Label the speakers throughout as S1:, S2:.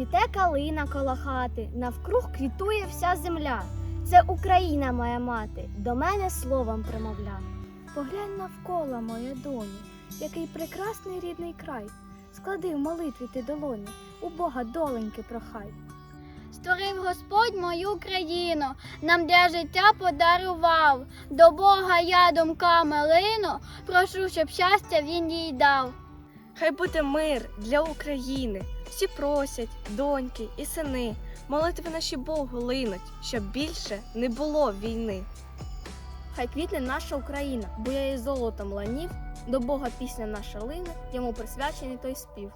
S1: Цвіте калина коло хати, навкруг квітує вся земля. Це Україна, моя мати, до мене словом промовля. Поглянь навколо, моя доню, який прекрасний рідний край. Склади в молитві ти долоні, у Бога доленьки прохай.
S2: Створив Господь мою країну, нам для життя подарував. До Бога я думками лину, прошу, щоб щастя він їй дав.
S3: Хай буде мир для України. Всі просять, доньки і сини. Молитви наші Богу линуть, щоб більше не було війни.
S1: Хай квітне наша Україна, бо я її золотом ланів, до Бога пісня наша лине, йому присвячений той спів.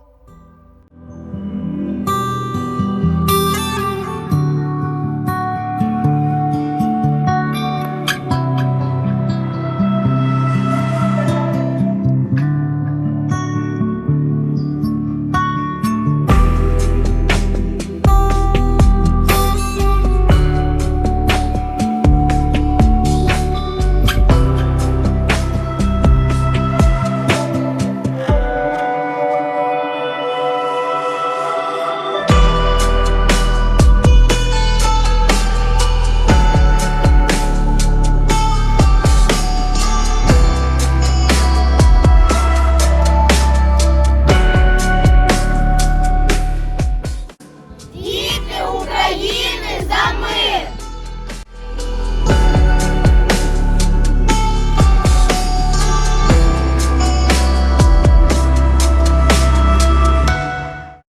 S2: Діти України